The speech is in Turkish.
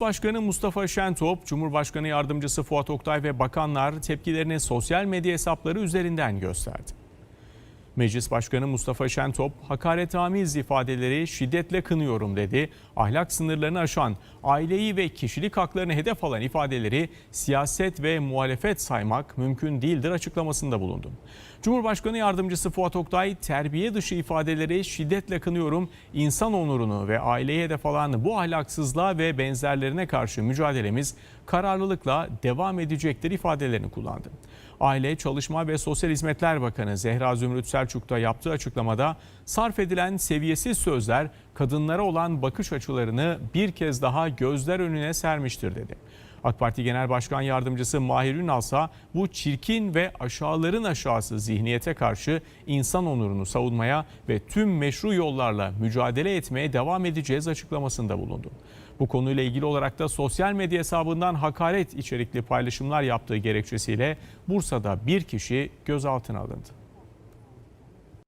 Başkanı Mustafa Şentop, Cumhurbaşkanı Yardımcısı Fuat Oktay ve bakanlar tepkilerini sosyal medya hesapları üzerinden gösterdi. Meclis Başkanı Mustafa Şentop, hakaretamiz ifadeleri şiddetle kınıyorum dedi. Ahlak sınırlarını aşan, aileyi ve kişilik haklarını hedef alan ifadeleri siyaset ve muhalefet saymak mümkün değildir açıklamasında bulundu. Cumhurbaşkanı Yardımcısı Fuat Oktay, terbiye dışı ifadeleri şiddetle kınıyorum, insan onurunu ve aileyi hedef alan bu ahlaksızlığa ve benzerlerine karşı mücadelemiz kararlılıkla devam edecektir ifadelerini kullandı. Aile, Çalışma ve Sosyal Hizmetler Bakanı Zehra Zümrüt Selçuk da yaptığı açıklamada sarf edilen seviyesiz sözler kadınlara olan bakış açılarını bir kez daha gözler önüne sermiştir dedi. AK Parti Genel Başkan Yardımcısı Mahir Ünal bu çirkin ve aşağıların aşağısı zihniyete karşı insan onurunu savunmaya ve tüm meşru yollarla mücadele etmeye devam edeceğiz açıklamasında bulundu. Bu konuyla ilgili olarak da sosyal medya hesabından hakaret içerikli paylaşımlar yaptığı gerekçesiyle Bursa'da bir kişi gözaltına alındı.